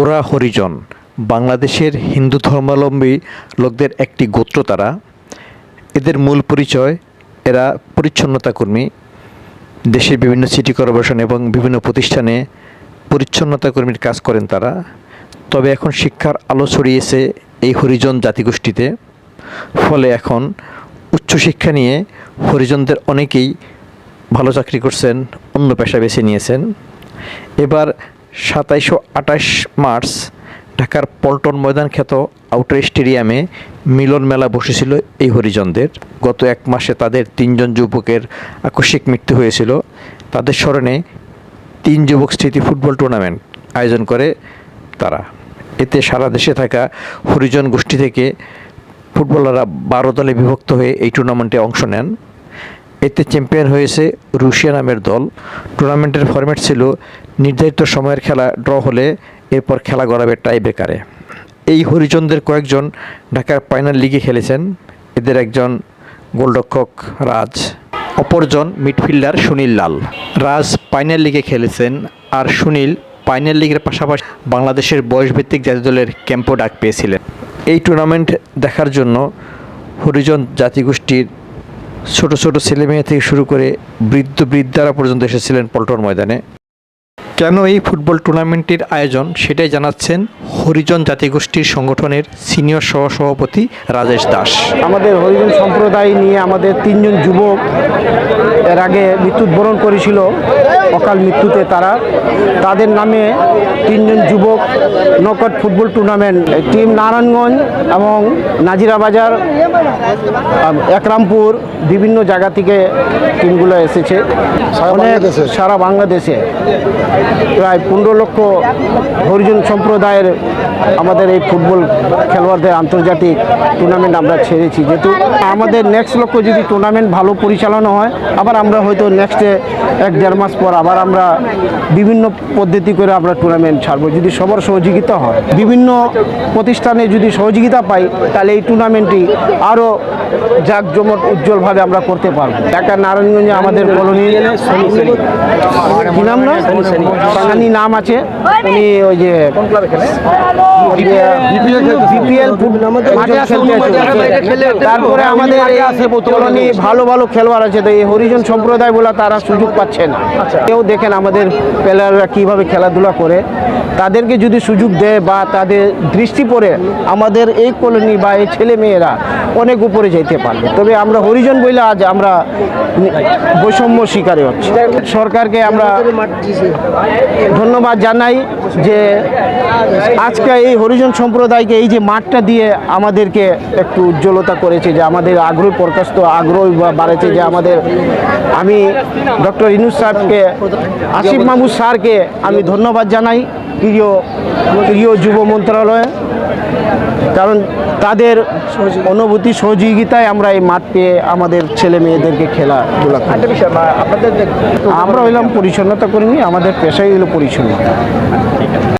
ওরা হরিজন। বাংলাদেশের হিন্দু ধর্মাবলম্বী লোকদের একটি গোত্র তারা। এদের মূল পরিচয়, এরা পরিচ্ছন্নতা কর্মী দেশের বিভিন্ন সিটি কর্পোরেশন এবং বিভিন্ন প্রতিষ্ঠানে পরিচ্ছন্নতা কর্মীর কাজ করেন তারা। তবে এখন শিক্ষার আলো ছড়িয়েছে এই হরিজন জাতিগোষ্ঠীতে। ফলে এখন উচ্চশিক্ষা নিয়ে হরিজনদের অনেকেই ভালো চাকরি করছেন, অন্য পেশা বেছে নিয়েছেন। এবার সাতাইশো আঠাশ মার্চ ঢাকার পল্টন ময়দান খ্যাত আউটার স্টেডিয়ামে মিলন মেলা বসেছিল এই হরিজনদের। গত এক মাসে তাদের তিনজন যুবকের আকস্মিক মৃত্যু হয়েছিল। তাদের স্মরণে তিন যুবক স্মৃতি ফুটবল টুর্নামেন্ট আয়োজন করে তারা। এতে সারা দেশে থাকা হরিজন গোষ্ঠী থেকে ফুটবলাররা বারো দলে বিভক্ত হয়ে এই টুর্নামেন্টে অংশ নেন। এতে চ্যাম্পিয়ন হয়েছে রুশিয়া নামের দল। টুর্নামেন্টের ফরম্যাট ছিল নির্ধারিত সময়ের খেলা ড্র হলে এরপর খেলা গড়াবে টাই ব্রেকারে এই হরিজনদের কয়েকজন ঢাকার ফাইনাল লিগে খেলেছেন। এদের একজন গোলরক্ষক রাজ, অপরজন মিডফিল্ডার সুনীল লাল। রাজ ফাইনাল লিগে খেলেছেন আর সুনীল ফাইনাল লিগের পাশাপাশি বাংলাদেশের বয়সভিত্তিক জাতীয় দলের ক্যাম্পও ডাক পেয়েছিলেন। এই টুর্নামেন্ট দেখার জন্য হরিজন জাতিগোষ্ঠীর ছোট ছোট ছেলে মেয়ে থেকে শুরু করে বৃদ্ধ বৃদ্ধারা পর্যন্ত এসেছিলেন পল্টন ময়দানে। কেন এই ফুটবল টুর্নামেন্টের আয়োজন সেটাই জানাচ্ছেন হরিজন জাতিগোষ্ঠীর সংগঠনের সিনিয়র সহ সভাপতি রাজেশ দাস। আমাদের হরিজন সম্প্রদায় নিয়ে আমাদের তিনজন যুবক এর আগে মৃত্যুবরণ করেছিল অকাল মৃত্যুতে তারা। তাদের নামে তিনজন যুবক knockout football tournament team Narayanganj এবং নাজিরাবাজার একরামপুর বিভিন্ন জায়গা থেকে টিমগুলো এসেছে। অনেক সারা বাংলাদেশে। প্রায় পনেরো লক্ষ হরিজন সম্প্রদায়ের আমাদের এই ফুটবল খেলোয়াড়দের আন্তর্জাতিক টুর্নামেন্ট আমরা ছেড়েছি। যেহেতু আমাদের নেক্সট লক্ষ্য যদি টুর্নামেন্ট ভালো পরিচালনা হয়, আবার আমরা হয়তো নেক্সটে এক দেড় মাস পর আবার আমরা বিভিন্ন পদ্ধতি করে আমরা টুর্নামেন্ট ছাড়বো। যদি সবার সহযোগিতা হয়, বিভিন্ন প্রতিষ্ঠানে যদি সহযোগিতা পাই, তাহলে এই টুর্নামেন্টটি আরও জাঁকজমট উজ্জ্বলভাবে আমরা করতে পারব। ঢাকা নারায়ণগঞ্জে আমাদের কলোনি। কি নাম না সানি নাম আছে। উনি ওই যে বিপিএল তারপরে আমাদের কলোনি ভালো ভালো খেলোয়াড় আছে তো এই হরিজন সম্প্রদায় বলে তারা সুযোগ পাচ্ছে না। কেউ দেখেন আমাদের প্লেয়াররা কীভাবে খেলাধুলা করে। তাদেরকে যদি সুযোগ দেয় বা তাদের দৃষ্টি পড়ে আমাদের এই কলোনি বা এই ছেলে মেয়েরা অনেক উপরে যেতে পারবে তবে আমরা হরিজন বইলে আজ আমরা বৈষম্য শিকারে হচ্ছি। সরকারকে আমরা ধন্যবাদ জানাই যে আজকে এই হরিজন সম্প্রদায়কে এই যে মাঠটা দিয়ে আমাদেরকে একটু উজ্জ্বলতা করেছে, যে আমাদের আগ্রহ প্রকাশ তো আগ্রহ বাড়েছে, যে আমাদের আমি ডক্টর ইনুস সাহেবকে, আসিফ মাহমুদ স্যারকে আমি ধন্যবাদ জানাই। প্রিয় প্রিয় যুব মন্ত্রণালয় কারণ তাদের অনুভূতি সহযোগিতায় আমরা এই মাঠ পেয়ে আমাদের ছেলে মেয়েদেরকে খেলাধুলা করি। আমরা হইলাম পরিচ্ছন্নতা করিনি আমাদের পেশাই হলো পরিচ্ছন্নতা